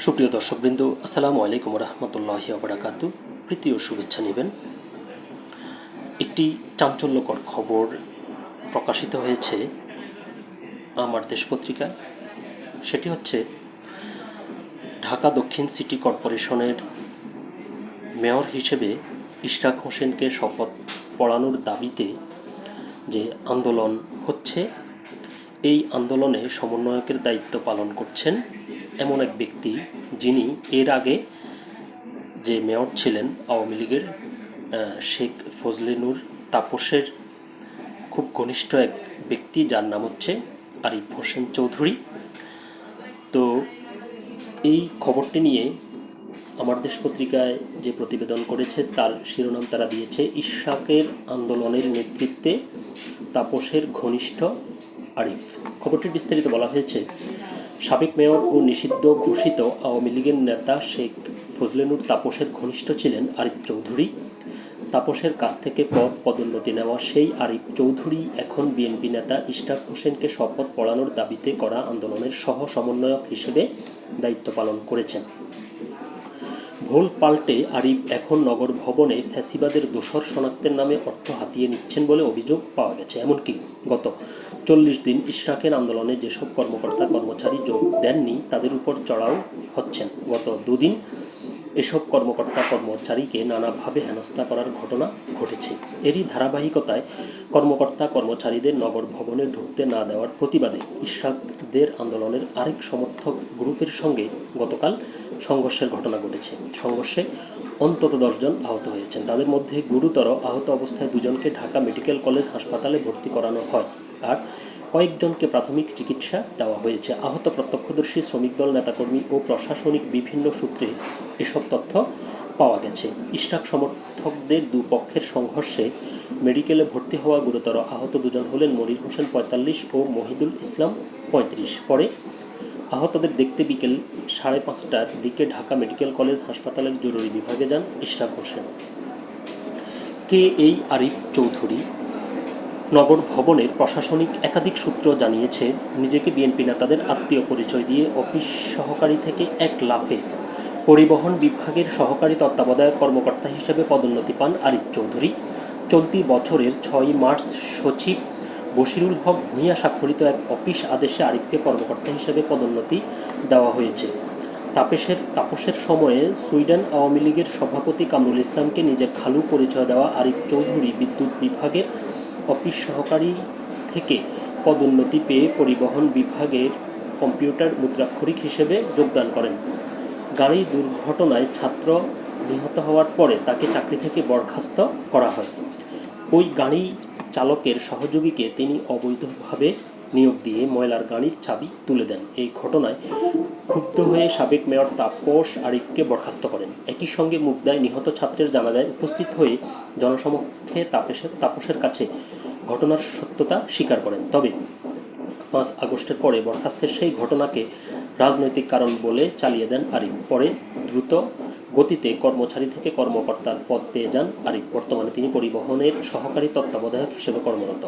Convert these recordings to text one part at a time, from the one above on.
সুপ্রিয় দর্শকবৃন্দ, আসসালামু আলাইকুম রহমতুল্লাহি আবরাকাতু প্রীতি ও শুভেচ্ছা নেবেন। একটি চাঞ্চল্যকর খবর প্রকাশিত হয়েছে আমার দেশ পত্রিকায়। সেটি হচ্ছে, ঢাকা দক্ষিণ সিটি কর্পোরেশনের মেয়র হিসেবে ইশরাক হোসেনকে শপথ পড়ানোর দাবিতে যে আন্দোলন হচ্ছে, এই আন্দোলনে সমন্বয়কের দায়িত্ব পালন করছেন এমন এক ব্যক্তি যিনি এর আগে যে মেয়র ছিলেন আওয়ামী লীগের শেখ ফজলে নূর তাপসের খুব ঘনিষ্ঠ এক ব্যক্তি, যার নাম হচ্ছে আরিফ হোসেন চৌধুরী। তো এই খবরটি নিয়ে আমার দেশ পত্রিকায় যে প্রতিবেদন করেছে, তার শিরোনাম তারা দিয়েছে, ইশাকের আন্দোলনের নেতৃত্বে তাপসের ঘনিষ্ঠ আরিফ। খবরটির বিস্তারিত বলা হয়েছে সাবেক মেয়র ও নিষিদ্ধ ঘোষিত আওয়ামী লীগের নেতা শেখ ফজলেনুর তাপসের ঘনিষ্ঠ ছিলেন আরিফ চৌধুরী। তাপসের কাছ থেকে পদ পদোন্নতি নেওয়া সেই আরিফ চৌধুরী এখন বিএনপি নেতা ইশরাক হোসেনকে শপথ পড়ানোর দাবিতে করা আন্দোলনের সহ সমন্বয়ক হিসেবে দায়িত্ব পালন করেছেন। ভুল পাল্টে আরিফ এখন নগর ভবনে ফ্যাসিবাদের দোসর শনাক্তের নামে অর্থ হাতিয়ে নিচ্ছেন বলে অভিযোগ পাওয়া গেছে। এমনকি গত চল্লিশ দিন ইশরাকের আন্দোলনে যেসব কর্মকর্তা কর্মচারী যোগ দেননি, তাদের উপর চড়াও হচ্ছেন। গত দুদিন এসব কর্মকর্তা কর্মচারীকে নানাভাবে হেনস্থা করার ঘটনা ঘটেছে। এরই ধারাবাহিকতায় কর্মকর্তা কর্মচারীদের নগর ভবনে ঢুকতে না দেওয়ার প্রতিবাদে ইশরাকদের আন্দোলনের আরেক সমর্থক গ্রুপের সঙ্গে গতকাল সংঘর্ষের ঘটনা ঘটেছে। সংঘর্ষে অন্তত দশজন আহত হয়েছেন। তাদের মধ্যে গুরুতর আহত অবস্থায় দুজনকে ঢাকা মেডিকেল কলেজ হাসপাতালে ভর্তি করানো হয়। আর কয়েকজনকে প্রাথমিক চিকিৎসা দেওয়া হয়েছে। আহত প্রত্যক্ষদর্শী শ্রমিক দল নেতাকর্মী ও প্রশাসনিক বিভিন্ন সূত্রে এসব তথ্য পাওয়া গেছে। ইশরাক সমর্থকদের দুপক্ষের সংঘর্ষে মেডিকেলে ভর্তি হওয়া গুরুতর আহত দুজন হলেন মনির হোসেন পঁয়তাল্লিশ ও মহিদুল ইসলাম পঁয়ত্রিশ। পরে আহতদের দেখতে বিকেল সাড়ে পাঁচটার দিকে ঢাকা মেডিকেল কলেজ হাসপাতালের জরুরি বিভাগে যান ইশরাক হোসেন। কে এই আরিফ চৌধুরী? নগর ভবনের প্রশাসনিক একাধিক সূত্র জানিয়েছে, নিজেকে বিএনপি নেতাদের আত্মীয় পরিচয় দিয়ে অফিস সহকারী থেকে এক লাফে পরিবহন বিভাগের সহকারী তত্ত্বাবধায়ক কর্মকর্তা হিসেবে পদোন্নতি পান আরিফ চৌধুরী। চলতি বছরের ছয় মার্চ সচিব বশিরুল হক ভূঁইয়া স্বাক্ষরিত এক অফিস আদেশে আরিফকে কর্মকর্তা হিসেবে পদোন্নতি দেওয়া হয়েছে। তাপসের তাপসের সময়ে সুইডেন আওয়ামী লীগের সভাপতি কামরুল ইসলামকে নিজের খালু পরিচয় দেওয়া আরিফ চৌধুরী বিদ্যুৎ বিভাগের অফিস সহকারী থেকে পদোন্নতি পেয়ে পরিবহন বিভাগের কম্পিউটার মুদ্রাক্ষরিক হিসেবে যোগদান করেন। গাড়ি দুর্ঘটনায় ছাত্র নিহত হওয়ার পরে তাকে চাকরি থেকে বরখাস্ত করা হয়। ওই গাড়ি চালকের সহযোগীকে তিনি অবৈধভাবে নিয়োগ দিয়ে ময়লার গাড়ির চাবি তুলে দেন। এই ঘটনায় ক্ষুব্ধ হয়ে সাবেক মেয়র তাপস আরিফকে বরখাস্ত করেন। একই সঙ্গে মুগদায় নিহত ছাত্রের জানাজায় উপস্থিত হয়ে জনসমক্ষে তাপসের তাপসের কাছে ঘটনার সত্যতা স্বীকার করেন। তবে পাঁচ আগস্টের পরে বরখাস্তের সেই ঘটনাকে রাজনৈতিক কারণ বলে চালিয়ে দেন আরিফ পরে দ্রুত গতিতে কর্মচারী থেকে কর্মকর্তার পদ পেয়ে যান আরিফ। বর্তমানে তিনি পরিবহনের সহকারী তত্ত্বাবধায়ক হিসেবে কর্মরত।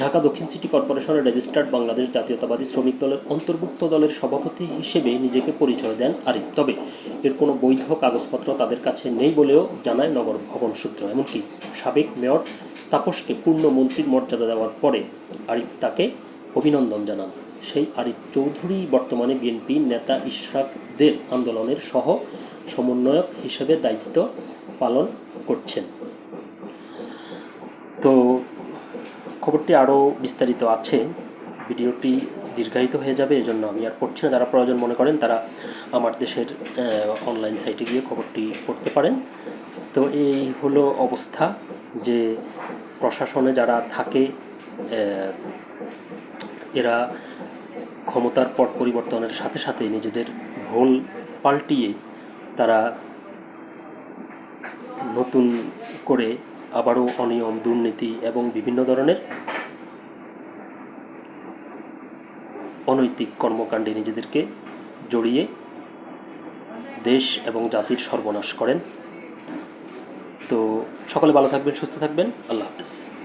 ঢাকা দক্ষিণ সিটি কর্পোরেশনের রেজিস্টার্ড বাংলাদেশ জাতীয়তাবাদী শ্রমিক দলের অন্তর্ভুক্ত দলের সভাপতি হিসেবে নিজেকে পরিচয় দেন আরিফ। তবে এর কোনো বৈধ কাগজপত্র তাদের কাছে নেই বলেও জানায় নগর ভবন সূত্র। এমনকি সাবেক মেয়র তাপসকে পূর্ণ মন্ত্রীর মর্যাদা দেওয়ার পরে আরিফ তাকে অভিনন্দন জানান। সেই আরিফ চৌধুরী বর্তমানে বিএনপি নেতা ইশরাকদের আন্দোলনের সহ সমন্বয়ক হিসেবে দায়িত্ব পালন করছেন। তো খবরটি আরও বিস্তারিত আছে। ভিডিওটি দীর্ঘায়িত হয়ে যাবে, এজন্য আমি আর পড়ছি না। যারা প্রয়োজন মনে করেন, তারা আমার দেশের অনলাইন সাইটে গিয়ে খবরটি পড়তে পারেন। তো এই হলো অবস্থা যে প্রশাসনে যারা থাকে এরা ক্ষমতার পট পরিবর্তনের সাথে সাথে নিজেদের ভুল পাল্টিয়ে তারা নতুন করে আবারও অনিয়ম, দুর্নীতি এবং বিভিন্ন ধরনের অনৈতিক কর্মকাণ্ডে নিজেদেরকে জড়িয়ে দেশ এবং জাতির সর্বনাশ করেন। তো সকলে ভালো থাকবেন, সুস্থ থাকবেন। আল্লাহ হাফেজ।